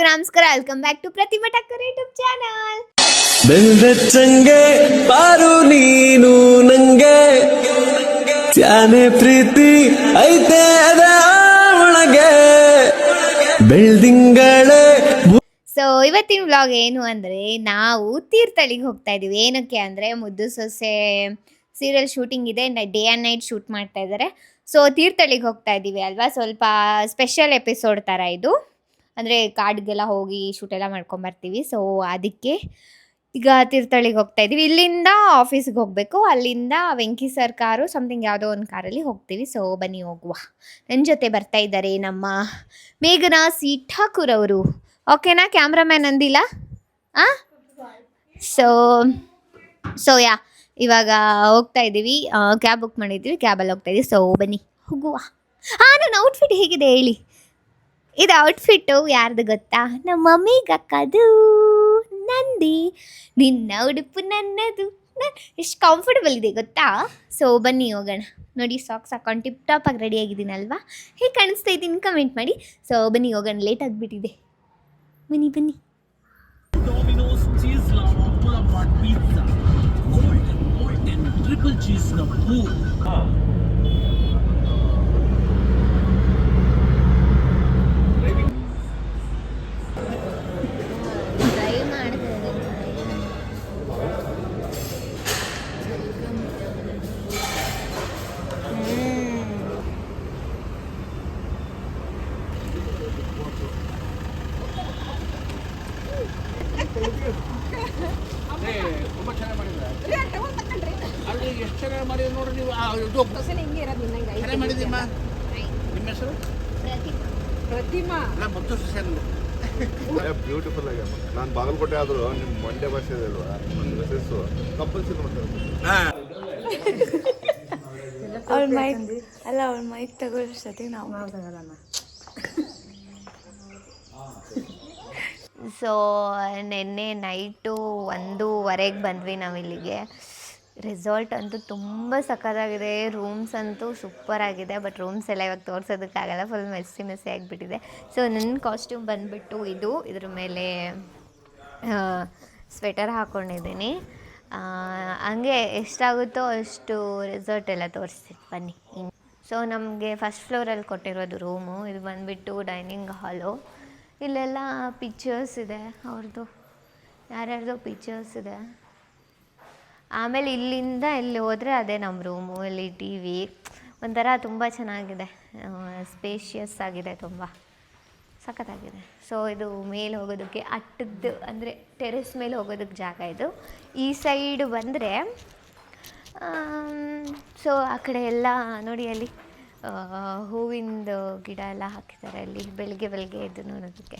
ಎಲ್ರಿಗೂ ನಮಸ್ಕಾರ welcome back to ಪ್ರತಿಮಾ ಟಕ್ಕರ್ ಯೂಟ್ಯೂಬ್ ಚಾನಲ್ ಪಾರು ನೀನು ನಂಗೆ. ತ್ಯಾನೆ ಪ್ರೀತಿ ಐತೆ ಅದ ಒಳಗೆ. ಬೆಳ್ದಿಂಗಳೇ ಸೊ ಇವತ್ತಿನ ವ್ಲಾಗ್ ಏನು ಅಂದರೆ ನಾವು ತೀರ್ಥಹಳ್ಳಿಗೆ ಹೋಗ್ತಾ ಇದ್ದೀವಿ ಏನಕ್ಕೆ ಅಂದರೆ ಮುದ್ದು ಸೊಸೆ ಸೀರಿಯಲ್ ಶೂಟಿಂಗ್ ಇದೆ ಡೇ ಆ್ಯಂಡ್ ನೈಟ್ ಶೂಟ್ ಮಾಡ್ತಾ ಇದ್ದಾರೆ ಸೊ ತೀರ್ಥಹಳ್ಳಿಗೆ ಹೋಗ್ತಾ ಇದ್ದೀವಿ ಅಲ್ವಾ? ಸ್ವಲ್ಪ ಸ್ಪೆಷಲ್ ಎಪಿಸೋಡ್ ಥರ ಇದು. ಅಂದರೆ ಕಾಡಿಗೆಲ್ಲ ಹೋಗಿ ಶೂಟ್ ಎಲ್ಲ ಮಾಡ್ಕೊಂಬರ್ತೀವಿ ಸೊ ಅದಕ್ಕೆ ಈಗ ತೀರ್ಥಳ್ಳಿಗೆ ಹೋಗ್ತಾ ಇದ್ದೀವಿ ಇಲ್ಲಿಂದ ಆಫೀಸ್ಗೆ ಹೋಗಬೇಕು. ಅಲ್ಲಿಂದ ವೆಂಕಿ ಸರ್ ಕಾರು ಸಮಥಿಂಗ್ ಯಾವುದೋ ಒಂದು ಕಾರಲ್ಲಿ ಹೋಗ್ತೀವಿ. ಸೊ ಬನ್ನಿ ಹೋಗುವ. ನನ್ನ ಜೊತೆ ಬರ್ತಾ ಇದ್ದಾರೆ ನಮ್ಮ ಮೇಘನಾ ಸಿ ಠಾಕೂರ್ ಅವರು. ಓಕೆನಾ ಕ್ಯಾಮ್ರಾಮ್ಯಾನ್ ಅಂದಿಲ್ಲ? ಆ? ಸೊ ಸೊ ಯಾ ಇವಾಗ ಹೋಗ್ತಾ ಇದ್ದೀವಿ ಕ್ಯಾಬ್ ಬುಕ್ ಮಾಡಿದ್ದೀವಿ. ಕ್ಯಾಬಲ್ಲಿ ಹೋಗ್ತಾ ಇದ್ದೀವಿ ಸೊ ಬನ್ನಿ ಹೋಗುವ. ಹಾಂ ನನ್ನ ಔಟ್ಫಿಟ್ ಹೇಗಿದೆ ಹೇಳಿ? ಇದು ಔಟ್ಫಿಟ್ಟು ಯಾರ್ದು ಗೊತ್ತಾ? ನಮ್ಮ ಮಮ್ಮಿಗೆ ಅಕ್ಕದು ನಂದಿ. ನಿನ್ನ ಉಡುಪು ನನ್ನದು. ಎಷ್ಟು ಕಂಫರ್ಟಬಲ್ ಇದೆ ಗೊತ್ತಾ? ಸೊ ಬನ್ನಿ ಹೋಗೋಣ. ನೋಡಿ ಸಾಕ್ಸ್ ಹಾಕೊಂಡು ಟಿಪ್ ಟಾಪ್ ಆಗಿ ರೆಡಿ ಆಗಿದ್ದೀನಲ್ವಾ? ಹೇಗೆ ಕಾಣಿಸ್ತಾ ಇದ್ದೀನಿ ಕಮೆಂಟ್ ಮಾಡಿ. ಸೊ ಬನ್ನಿ ಹೋಗೋಣ. ಲೇಟ್ ಆಗಿಬಿಟ್ಟಿದೆ. ಬನ್ನಿ ಬನ್ನಿ. Domino's ಬ್ಯೂಟಿಫುಲ್ ಆಗಿ ನಾನು ಬಾಗಲಕೋಟೆ ಆದರೂ ನಿಮ್ಮ ಮಂಡ್ಯ ಭಾಷೆ ಇದೆ ಅಲ್ವಾ? ಒಂದು ಮೆಸೇಜ್ ಕಂಪಲ್ಸರಿ ಮಾಡ್ತಾರೆ ಅವ್ಳ ಮೈಕ್ ಅಲ್ಲ ಅವ್ರ ಮೈಕ್ ತಗೊಳ್ಸತಿ ನಾವು ಸೊ ನಿನ್ನೆ ನೈಟು ಒಂದೂವರೆಗೆ ಬಂದ್ವಿ ನಾವು ಇಲ್ಲಿಗೆ ರೆಸಾರ್ಟ್ ಅಂತೂ ತುಂಬ ಸಖತ್ತಾಗಿದೆ. ರೂಮ್ಸ್ ಅಂತೂ ಸೂಪರ್ ಆಗಿದೆ. ಬಟ್ ರೂಮ್ಸ್ ಎಲ್ಲ ಇವಾಗ ತೋರಿಸೋದಕ್ಕಾಗಲ್ಲ. ಫುಲ್ ಮೆಸ್ಸಿ ಮೆಸ್ಸಿ ಆಗಿಬಿಟ್ಟಿದೆ. ಸೊ, ನನ್ನ ಕಾಸ್ಟ್ಯೂಮ್ ಬಂದುಬಿಟ್ಟು ಇದು. ಇದ್ರ ಮೇಲೆ ಸ್ವೆಟರ್ ಹಾಕ್ಕೊಂಡಿದ್ದೀನಿ ಹಂಗೆ ಎಷ್ಟಾಗುತ್ತೋ ಅಷ್ಟು ರೆಸಾರ್ಟ್ ಎಲ್ಲ ತೋರಿಸ್ತೀನಿ ಬನ್ನಿ. ಸೊ, ನಮಗೆ ಫಸ್ಟ್ ಫ್ಲೋರಲ್ಲಿ ಕೊಟ್ಟಿರೋದು ರೂಮು. ಇದು ಬಂದುಬಿಟ್ಟು ಡೈನಿಂಗ್ ಹಾಲು. ಇಲ್ಲೆಲ್ಲ ಪಿಕ್ಚರ್ಸ್ ಇದೆ. ಅವ್ರದ್ದು ಯಾರ್ಯಾರ್ದೋ ಪಿಕ್ಚರ್ಸ್ ಇದೆ. ಆಮೇಲೆ ಇಲ್ಲಿಂದ ಇಲ್ಲಿ ಹೋದರೆ ಅದೇ ನಮ್ಮ ರೂಮು, ಇಲ್ಲಿ ಟಿ ವಿ. ಒಂಥರ ತುಂಬ ಚೆನ್ನಾಗಿದೆ. ಸ್ಪೇಷಿಯಸ್ ಆಗಿದೆ ತುಂಬ. ಸಖತ್ತಾಗಿದೆ. ಸೊ ಇದು ಮೇಲೆ ಹೋಗೋದಕ್ಕೆ ಅಟ್ಟದ್ದು ಅಂದರೆ ಟೆರೆಸ್ ಮೇಲೆ ಹೋಗೋದಕ್ಕೆ ಜಾಗ ಇದು. ಈ ಸೈಡ್ ಬಂದರೆ ಸೊ ಆ ಕಡೆ ಎಲ್ಲ ನೋಡಿ ಅಲ್ಲಿ ಹೂವಿಂದು ಗಿಡ ಎಲ್ಲ ಹಾಕಿದ್ದಾರೆ ಅಲ್ಲಿ ಬೆಳಗ್ಗೆ ಬೆಳಗ್ಗೆ ಇದು ನೋಡೋದಕ್ಕೆ.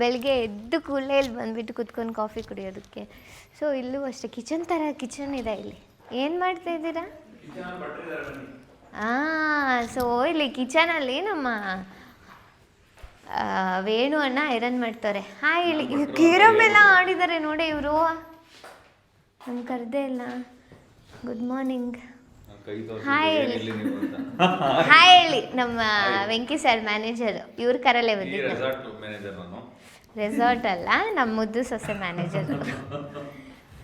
ಬೆಳಿಗ್ಗೆ ಎದ್ದು ಕೂಡಲೇ ಇಲ್ಲಿ ಬಂದುಬಿಟ್ಟು ಕುತ್ಕೊಂಡು ಕಾಫಿ ಕುಡಿಯೋದಕ್ಕೆ. ಸೊ ಇಲ್ಲೂ ಅಷ್ಟೇ ಕಿಚನ್ ಥರ ಕಿಚನ್ ಇದೆ ಇಲ್ಲಿ. ಏನು ಮಾಡ್ತಾ ಇದ್ದೀರಾ? ಹಾಂ ಸೊ ಇಲ್ಲಿ ಕಿಚನಲ್ಲಿ ನಮ್ಮ ವೇಣು ಅಣ್ಣ ಐರನ್ ಮಾಡ್ತಾರೆ. ಹಾಯ್ ಹೇಳಿ ಕೇರಮ್ ಎಲ್ಲ ಆಡಿದ್ದಾರೆ ನೋಡಿ ಇವರು. ನಮ್ಮ ಕರೆದೇ ಇಲ್ಲ ಗುಡ್ ಮಾರ್ನಿಂಗ್ ಹಾಯ್ ಹೇಳಿ ಹಾಯ್ ಹೇಳಿ ನಮ್ಮ ವೆಂಕಿ ಸರ್ ಮ್ಯಾನೇಜರ್ ಇವ್ರ ಕರಲ್ಲೇ ಬಂದಿದ್ದೆ ರೆಸಾರ್ಟ್ ಅಲ್ಲ ನಮ್ಮ ಮುದ್ದು ಸೊಸೆ ಮ್ಯಾನೇಜರ್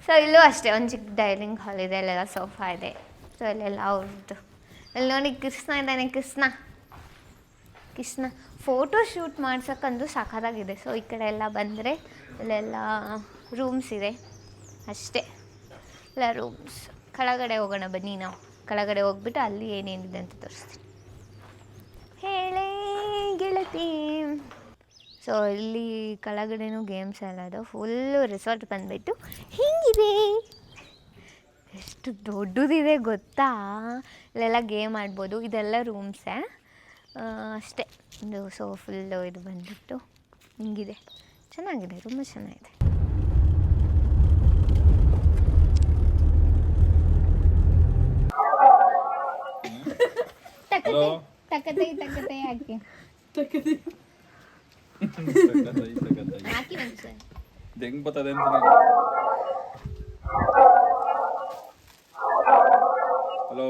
ಸೊ ಇಲ್ಲೂ ಅಷ್ಟೇ, ಒಂದು ಚಿಕ್ಕ ಡೈನಿಂಗ್ ಹಾಲ್ ಇದೆ, ಅಲ್ಲೆಲ್ಲ ಸೋಫಾ ಇದೆ. ಸೊ ಅಲ್ಲೆಲ್ಲ ಅವ್ರದ್ದು ಅಲ್ಲಿ ನೋಡಿ ಕೃಷ್ಣ ಇದ್ದಾನೆ, ಕೃಷ್ಣ. ಕೃಷ್ಣ ಫೋಟೋ ಶೂಟ್ ಮಾಡ್ಸೋಕ್ಕಂದು ಸಖತ್ತಾಗಿದೆ ಸೊ ಈ ಕಡೆ ಎಲ್ಲ ಬಂದರೆ, ಅಲ್ಲೆಲ್ಲ ರೂಮ್ಸ್ ಇದೆ. ಅಷ್ಟೇ. ಎಲ್ಲ ರೂಮ್ಸ್ ಕೆಳಗಡೆ ಹೋಗೋಣ ಬನ್ನಿ ನಾವು. ಕೆಳಗಡೆ ಹೋಗ್ಬಿಟ್ಟು ಅಲ್ಲಿ ಏನೇನಿದೆ ಅಂತ ತೋರಿಸ್ತೀನಿ. ಹೇಳೇ ಗೆಳತಿ. ಸೊ ಇಲ್ಲಿ ಕೆಳಗಡೆನೂ ಗೇಮ್ಸ್ ಎಲ್ಲ ಅದು ಫುಲ್ಲು ರೆಸಾರ್ಟ್ ಬಂದುಬಿಟ್ಟು ಹಿಂಗಿದೆ. ಎಷ್ಟು ದೊಡ್ಡದಿದೆ ಗೊತ್ತಾ? ಇಲ್ಲೆಲ್ಲ ಗೇಮ್ ಆಡ್ಬೋದು. ಇದೆಲ್ಲ ರೂಮ್ಸೇ ಅಷ್ಟೇ. ಇದು ಸೊ ಫುಲ್ಲು ಇದು ಬಂದುಬಿಟ್ಟು ಹಿಂಗಿದೆ. ಚೆನ್ನಾಗಿದೆ ತುಂಬ ಚೆನ್ನಾಗಿದೆ. ತಕತೆ ತಕತೆ ತಕತೆ ಯಾಕೆ? ಹಾಕಿ. ಹೆಂಗ್ ಬರ್ತದೆ ಅಂತ ಹಲೋ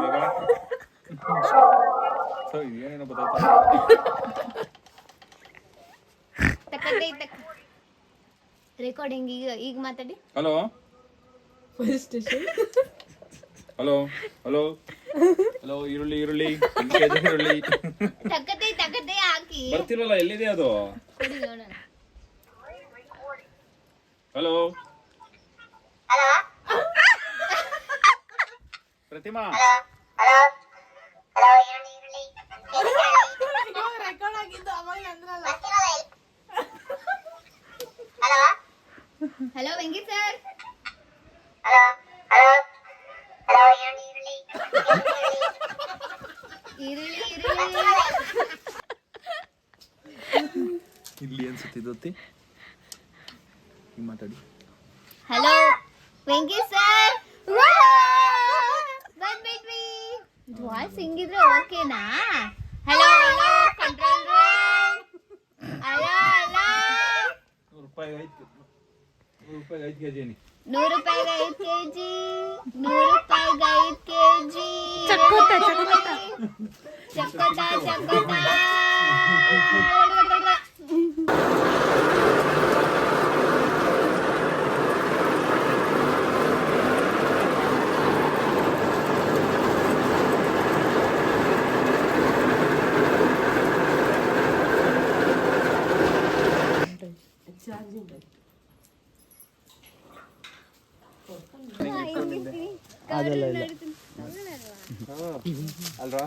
ಬೇಗ ಸೊ ರೆಕಾರ್ಡಿಂಗ್ ಈಗ ಈಗ ಮಾತಾಡಿ ಹಲೋ ಹಲೋ ಹಲೋ ಹಲೋ ಈರುಳ್ಳಿ ಈರುಳ್ಳಿ ಈರುಳ್ಳಿ ತಕ್ಕತೆ ಹಾಕಿ. ಬರ್ತಿಲ್ವಲ್ಲ ಎಲ್ಲಿದೆ ಅದು? ಕೊಡಿ ನೋಡೋಣ hello Pratima? Hello Venki sir ಈರುಳ್ಳಿ ಈರುಳ್ಳಿ ಇಲ್ಲಿ ಅನ್ಸುತ್ತಿದ್ದೊತ್ತಿ ಮಾತಾಡಿ. ಹಲೋ ವೆಂಕಿ ಸರ್ ಬಂದ್ಬಿಟ್ವಿ. ವಾಯ್ಸ್ ಹಿಂಗಿದ್ರೆ ಓಕೆನಾ? Hello hello control room hello hello ನೂರು ರೂಪಾಯಿ ಐದು ನೂರು ರೂಪಾಯಿ ಐದು ಕೆಜಿ ನೀ ನೂರು ರೂಪಾಯಿ ಐದು ಕೆಜಿ. ನೂರು ರೂಪಾಯಿ ಐದು ಕೆಜಿ. ಚಕ್ಕೋತ ಚಕ್ಕೋತ.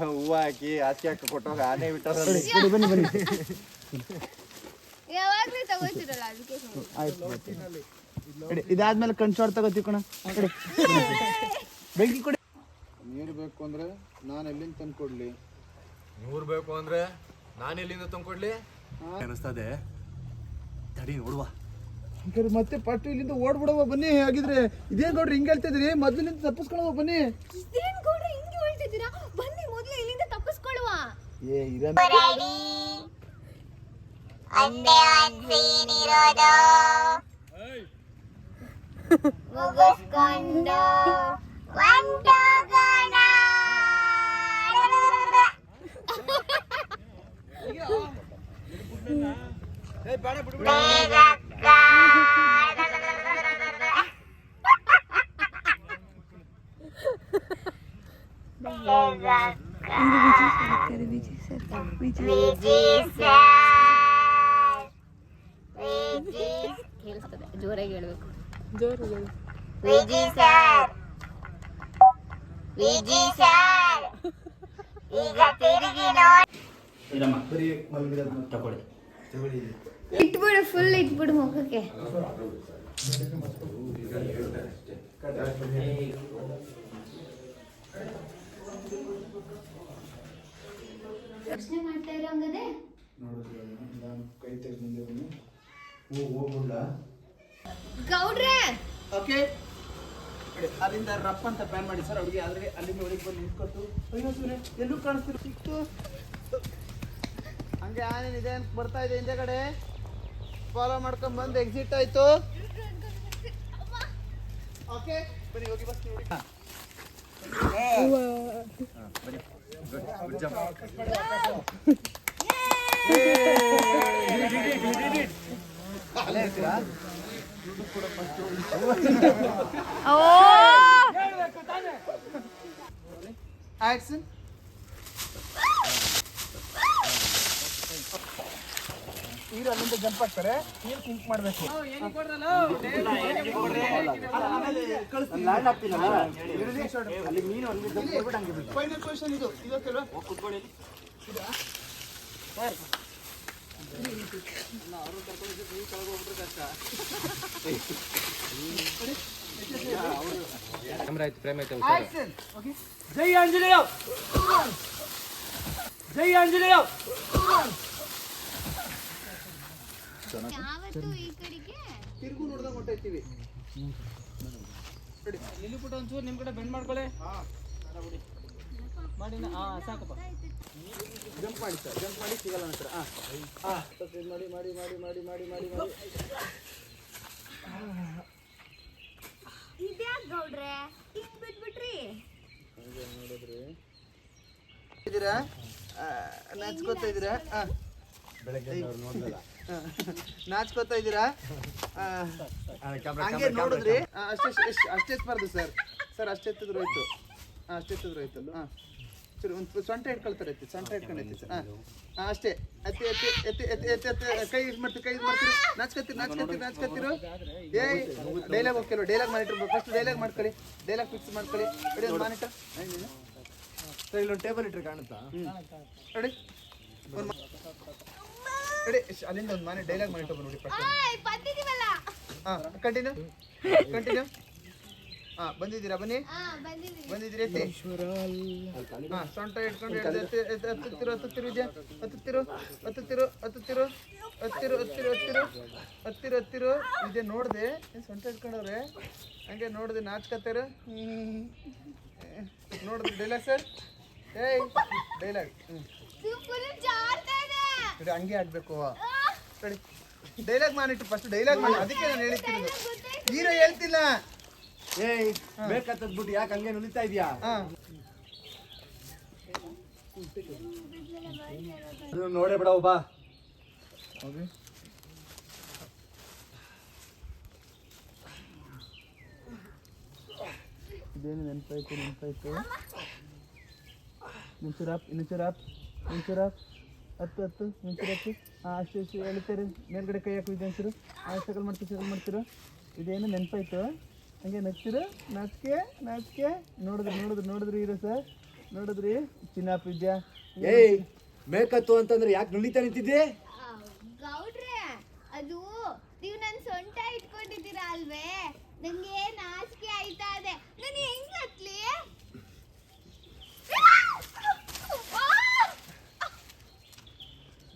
ಹೂವ ಹಾಕಿ ಹಾಕಿ ಹಾಕಿ ಕೊಟ್ಟೋಗ ಆನೆ ಬಿಟ್ಟಾರ ಯಾವಾಗಲೇ ತಗೋತಿರಲ್ಲ ಅದಕ್ಕೆ ಸುಮ್ನೆ. ಇದಾದ್ಮೇಲೆ ಕಣ್ಸೋರ್ ತಗೋತಿ ಕಣ ಬೆಂಕಿ ಕೊಡಿ. ನೀರು ಬೇಕು ಅಂದ್ರೆ ನಾನು ಎಲ್ಲಿಂದ ತಂದು ಕೊಡ್ಲಿ ನೂರು ಬೇಕು ಅಂದ್ರೆ ನಾನು ಎಲ್ಲಿಂದ ತಂದ್ಕೊಡ್ಲಿ? ಅನಿಸ್ತದೆ. ತಡಿ ನೋಡುವ. ಹಂಗಾರೆ ಮತ್ತೆ ಪಟ್ಟು ಇಲ್ಲಿಂದ ಓಡ್ಬಿಡವ ಬನ್ನಿ. ಹಾಗಿದ್ರೆ ಇದೇನ್ ನೋಡ್ರಿ ಹಿಂಗ್ ಹೇಳ್ತಿದ್ರಿ ಮೊದ್ಲಿಂದ ತಪ್ಪಿಸ್ಕೊಳವ ಬನ್ನಿ. ಇದೇನ್ ಗೌಡ್ರೆ ಹಿಂಗೆ ಹೇಳ್ತಿದ್ದೀರಾ? ಬನ್ನಿ ಮೊದಲು ಇಲ್ಲಿಂದ ತಪ್ಪಿಸ್ಕೊಳ್ಳುವ. ಏ ಇರ ಮುಗಿಸ್ಕೊಂಡು. ಜೋರಾಗಿ ಹೇಳ್ಬೇಕು ವಿಜಿ ಸರ್ ವಿಜಿ ಸರ್ ಈಗ ತಿರುಗಿ ನೋಡಿ. ಇಟ್ಬಿಡು ಫುಲ್ ಇಟ್ಬಿಡು ಮುಖಕ್ಕೆ. ಪ್ರಶ್ನೆ ಮಾಡ್ತಾ ಇರೋ ಹಂಗದೆ? ಕೈ ತೆಗೆದು ಗೌಡ್ರೆ! ಓಕೆ. ಅಲ್ಲಿಂದ ರಫ್ ಅಂತ ಪ್ಯಾನ್ ಮಾಡಿ ಸರ್ ಅವ್ರಿಗೆ ಆದ್ರೆ ಅಲ್ಲಿಂದ ಒಳಗೆ ಬಂದು ನಿಂತ್ಕೊಟ್ಟು. ಅಯ್ಯೋ ಸೂರ್ಯ ಎಲ್ಲೂ ಸಿಕ್ತು. ಹಂಗೆ ಆನೆ ಇದೆ ಅಂತ ಬರ್ತಾ ಇದೆ ಹಿಂದೆಗಡೆ ಫಾಲೋ ಮಾಡ್ಕೊಂಡ್ ಬಂದು ಎಕ್ಸಿಟ್ ಆಯ್ತು. ಓಕೆ ಬನ್ನಿ ಹೋಗಿ ಬಸ್ ನೋಡಿ. ಅಲ್ಲೇ ಇರ್ತೀರಾ ಆಕ್ಷನ್ ನೀರು ಅಲ್ಲಿಂದ ಜಂಪ್ ಆಗ್ತಾರೆ ನೀರು ಸಿಂಕ್ ಮಾಡಬೇಕು. ಫೈನಲ್ ಕ್ವಶನ್ ಇದು. ಇದು ಕೆಲವ ಆಕ್ಷನ್ ಓಕೆ. ಜೈ ಆಂಜನೇಯ. ಜೈ ಆಂಜನೇಯ. ಯಾವತ್ತು ಈ ಕಡೆಗೆ ತಿರುಗು ನೋಡ್ದಾಗ ಹೊಂಟೈತೀವಿ ಒಂಚೂರು ನಿಮ್ಮ ಕಡೆ ಬೆಂಡ್ ಮಾಡ್ಕೊಳ್ಳಿ. ಮಾಡಿ ಹಾ ಸಾಕಪ್ಪ. ಜಂಪ್ ಮಾಡಿ ಸರ್ ಜಂಪ್ ಮಾಡಿ ಸಿಗಲ್ಲ ನಂತರ. ಹಾಂ ಹಾಂ ಮಾಡಿ ಮಾಡಿ ಮಾಡಿ ಮಾಡಿ ಮಾಡಿ ಮಾಡಿ ಮಾಡಿ. ಇದ್ಯಾಕ್ ಗೌಡ್ರೆ? ಹಿಂಗ್ ಬಿಟ್ಬಿಟ್ರಿ. ಇದ್ದೀರಾ? ನಚ್ಕೋತಾ ಇದ್ದೀರಾ? ಹಾಂ ಬೆಳಗ್ಗೆ ಹಾ. ನಾಚ್ಕೋತಾ ಇದ್ದೀರಾ? ಹಂಗೆ ನೋಡಿದ್ರಿ? ಅಷ್ಟೇ ಅಷ್ಟೇ ಅಷ್ಟೇ ಎತ್ಬಾರ್ದು ಸರ್. ಸರ್ ಅಷ್ಟೇ ಎತ್ತಿದ್ರು ಹೋಯ್ತು. ಹಾಂ ಅಷ್ಟೇ ಎತ್ತಿದ್ರು ಹೋಯ್ತು ಹಾಂ ಸರಿ ಒಂದು ಸೊಂಟ ಇಟ್ಕೊಳ್ತಾರೆ ಐತಿ ಸೊಂಟ ಇಟ್ಕೊಂಡೈತಿ ಸರ್. ಹಾಂ ಹಾಂ ಅಷ್ಟೇ. ಎತ್ತಿ ಎತ್ತಿ ಎತ್ತಿ ಎತ್ತಿ ಎತ್ತಿ ಎತ್ತಿ ಕೈ ಇದು ಮಾಡ್ತೀವಿ ಕೈ ಇದು ಮಾಡ್ತೀರಿ. ನಾಚ್ಕೊತೀರಿ ನಾಚ್ಕೊತೀರಿ ನಾಚ್ಕತ್ತೀರು ಏಯ್ ಡೈಲಾಗ್ ಹೋಗ್ತಿಲ್ಲ ಡೈಲಾಗ್ ಮಾಡಿಟ್ರು ಫಸ್ಟ್ ಡೈಲಾಗ್ ಮಾಡ್ಕೊಳ್ಳಿ. ಡೈಲಾಗ್ ಫಿಕ್ಸ್ ಮಾಡ್ಕೊಳ್ಳಿ. ರೆಡಿ ಒಂದು ಮಾನಿಟರ್ ಸರ್ ಇಲ್ಲೊಂದು ಟೇಬಲ್ ಇಟ್ರೆ ಕಾಣುತ್ತಾ? ರೆಡಿ ರೆಡಿ ಅಲ್ಲಿಂದ ಒಂದು ಮನೆ ಡೈಲಾಗ್ ಮಾಡಿಟ್ಟು ನೋಡಿ ಬಂದಿದೀವಲ್ಲ ಹಾಂ ಕಂಟಿನ್ಯೂ ಕಂಟಿನ್ಯೂ ಹಾಂ ಬಂದಿದ್ದೀರಾ? ಬನ್ನಿ. ಬಂದಿದ್ದೀರಿ ಹಾ ಸೊಂಟ ಇಟ್ಕೊಂಡು ಹತ್ತುತ್ತಿರು ಹತ್ತುತ್ತಿರು ವಿಜಯ ಹತ್ತುತ್ತಿರು ಹತ್ತುತ್ತಿರು ಹತ್ತುತ್ತಿರು ಹತ್ತಿರು ಹತ್ತಿರು ಹತ್ತಿರು ಹತ್ತಿರು ಹತ್ತಿರು ವಿಜಯ ನೋಡ್ದೆ? ಸೊಂಟ ಇಟ್ಕೊಂಡವ್ರೆ? ಹಂಗೆ ನೋಡಿದೆ ನಾಚ್ಕತ್ತಾರ. ನೋಡಿದೆ ಡೈಲಾಗ್ ಸರ್? ಏಯ್ ಡೈಲಾಗ್ ಹ್ಞೂ ಇದೆ ನೋಡಿ ಹಂಗೆ ಆಡ್ಬೇಕು ಸರಿ ಡೈಲಾಗ್ ಮಾಡಿಟ್ಟು ಫಸ್ಟ್ ಡೈಲಾಗ್ ಮಾಡಿ ಅದಕ್ಕೆ ನಾನು ಹೇಳ್ತಿರೋದು ಹೀರೋ ಹೇಳ್ತಿಲ್ಲ. ಏಯ್ ಬೇಕತ್ತದ್ಬಿಟ್ಟು ಯಾಕೆ ಹಂಗೆ ನುಲಿತಾ ಇದೆಯಾ? ಹಾಂ. ನೋಡೇ ಬಿಡ ಬಾ. ಇದೇನು ನೆನಪಾಯ್ತು ನೆನಪಾಯ್ತು? ನಿಂಚುರಪ್ ನಿಂಚುರಪ್ ನಿಂಚುರಪ್ ಹತ್ತು ಹತ್ತು ನಿಂಚುರಪ್ಪು ಹತ್ತು. ಅಷ್ಟು ಅಷ್ಟು ಎಳಿತಾರೆ ಮೇಲ್ಗಡೆ ಕೈ ಹಾಕಿ ಇದೆ ಆ ಹಾಂ ಸಕಲ್ ಮಾಡ್ತೀವಿ ಸಕಲ್ ಮಾಡ್ತಿರು. ಇದೇನು ನೆನಪಾಯ್ತು? ಹಂಗೆ ನಗ್ತಿರು ನಾಚಿಕೆ ನಾಚಿಕೆ. ನೋಡಿದ್ರಿ ನೋಡಿದ್ರಿ ನೋಡಿದ್ರಿ ಇರೋ ಸರ್. ನೋಡಿದ್ರಿ? ಚಿನ್ನಪ್ಪ ವಿದ್ಯಾ ಏಯ್ ಮೇಕತ್ತು ಅಂತಂದ್ರೆ ಯಾಕೆ ನುಲಿತಾ ನಿಂತಿದ್ದೆ? ಗೌಡ್ರೆ ಅದು ನೀವು ನನ್ನ ಸೊಂಟ ಇಟ್ಕೊಂಡಿದ್ದೀರಾ ಅಲ್ವೇ? ನಂಗೆ ನಾಚಿಕೆ ಆಯ್ತಾ ಅದೇ ನಾನು ಹೆಂಗ್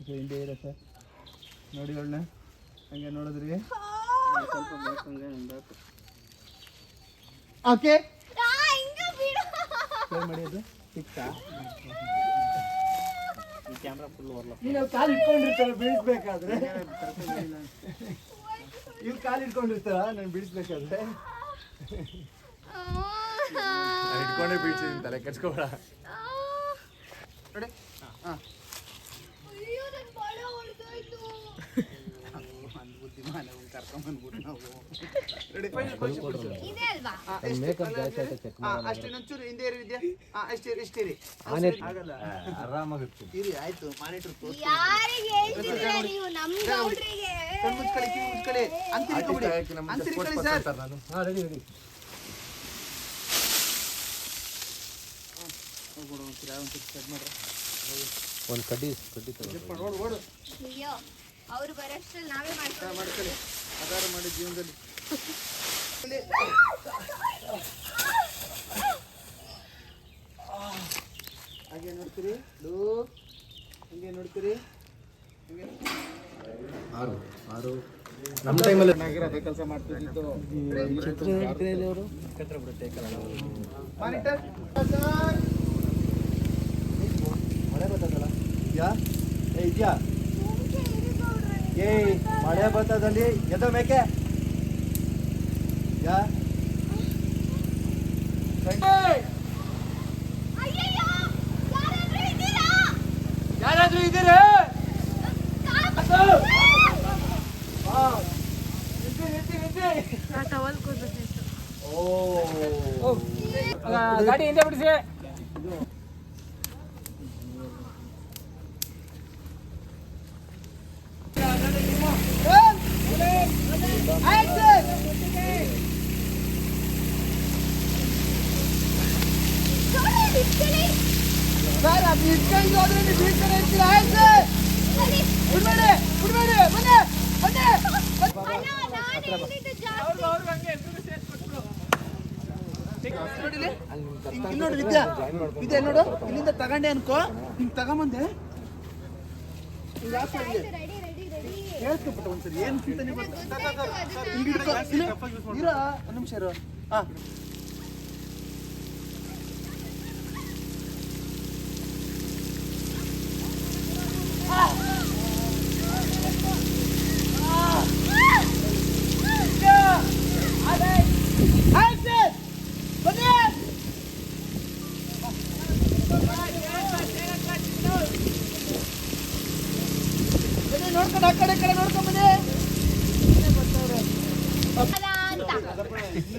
ಸೊ ಹಿಂದೆ ಇರುತ್ತೆ. ನೋಡಿ ಒಳ್ಳೆ ಹಂಗೆ ನೋಡಿದ್ರಿ? ಸ್ವಲ್ಪ ಬೇಕು ಹಂಗೆ ಬೇಕು ಓಕೆ. ಆ, ಹಿಂಗ ಬಿಡು. ಪ್ಲೇ ಮಾಡಿ ಅದು. ಸಿಕ್ತಾ? ನೀನು ಕಾಲು ಇಟ್ಕೊಂಡಿರ್ತಾರೆ ಬೀಳಿಸ್ಬೇಕಾದ್ರೆ. ಇಲ್ಲಿ ಕಾಲು ಇಟ್ಕೊಂಡಿರ್ತಾರ ನಾನು ಬಿಡಿಸ್ಬೇಕಾದ್ರೆ ಇಟ್ಕೊಂಡೇ ಬೀಳ್ಸಿದ್ದೀನಿ ತಲೆ ಕೆಡ್ಸ್ಕೊಬೇಡ. ನೋಡಿ. ಹಾಂ ಅಯ್ಯೋ ನನ್ ಬಳೆ ಹೊಡ್ದೋಯ್ತು ಒಂದು ಬುದ್ಧಿಮಾನ ಒಂದು ಕರ್ಕೊಂಬಂದ್ಬಿಟ್ಟು ನಾವು ರೆಡಿ ಇದೆ ಅಲ್ವಾ ಅಷ್ಟೇ ನಂಚೂರು ಹಿಂದೆ ಇರಿ ವಿದ್ಯಾ ಹಾಂ ಅಷ್ಟಿರಿ ಇಷ್ಟಿರಿ ಆಗಲ್ಲ. ಆರಾಮಾಗುತ್ತೆ ಇರಿ ಆಯ್ತು ಮಾನಿಟರ್ ಅಂತಿರ್ಕೊಳ್ಳಿ ಸರ್ ನಾನು. ಹಾಂ ರೆಡಿ ರೆಡಿ ಒಂದು ಕಡ್ಡಿ ಕಡ್ಡಿ ಓಡು ಓಡು. ಅಯ್ಯೋ. ಅವ್ರು ಬರೋಷ್ಟ್ರಲ್ಲಿ ನಾವೇ ಮಾಡ್ತೀವಿ ಮಾಡ್ಕೊಳ್ಳಿ. ಆಧಾರ ಮಾಡಿ ಜೀವನದಲ್ಲಿ. ಹಾಗೆ ನೋಡ್ತೀರಿ. ಲೂ. ಹಿಂಗೆ ನೋಡ್ತೀರಿ. ಆರು. ಆರು. ನಮ್ಮ ಟೈಮಲ್ಲಿ ಕೆಲಸ ಮಾಡ್ತಿದ್ದು ಮಾನಿಟರ್. ಮಳೆ ಬರ್ತದಲ್ಲ? ಇದೆಯಾ? ಏ ಇದೆಯಾ? ಏಯ್ ಮಳೆ ಬರ್ತದಲ್ಲಿ ಎದ ಮೇಕೆ? ಯಾ? ಯಾರಾದ್ರೂ ಇದ್ದೀರಾ? ಗಾಡಿ ಹಿಂದೆ ಬಿಡಿಸಿ. ಸರ್ ಅದು ಇಟ್ಕೊಂಡು ಹೋದ್ರೆ ನೀವು ಬೀಳ್ತಾರೆ ಅಂತೀರ ಆಯ್ತು? ಬಿಡ್ಬೇಡಿ ಬಿಡ್ಬೇಡಿ. ಬನ್ನಿ ಬನ್ನಿ. ನೋಡಿ ಇಲ್ಲಿ ನೋಡು ವಿದ್ಯಾ ವಿದ್ಯಾ ನೋಡು ಇಲ್ಲಿಂದ ತಗೊಂಡೆ ಅನ್ಕೋ. ಹಿಂಗ್ ತಗೊಂಬಂದೆ. ಹೇಳ್ಸ್ಕೊಬಿಟ್ಟು ಒಂದ್ಸರಿ. ಏನ್ ನಿಮಿಷ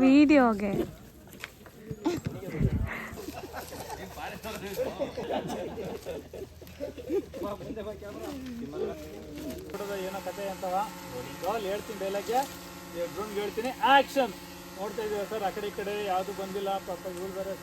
ವಿಡಿಯೋಗೆ. ಏನೋ ಕತೆ ಅಂತವ ಹೇಳ್ತೀನಿ ಬೆಳಗ್ಗೆ ಡ್ರೋನ್ಗೆ ಹೇಳ್ತೀನಿ ಆಕ್ಷನ್ ನೋಡ್ತಾ ಇದೀವಿ ಸರ್? ಆ ಕಡೆ ಈ ಕಡೆ ಯಾವುದು ಬಂದಿಲ್ಲ. ಪಾಪ ಇವ್ರು ಬೇರೆ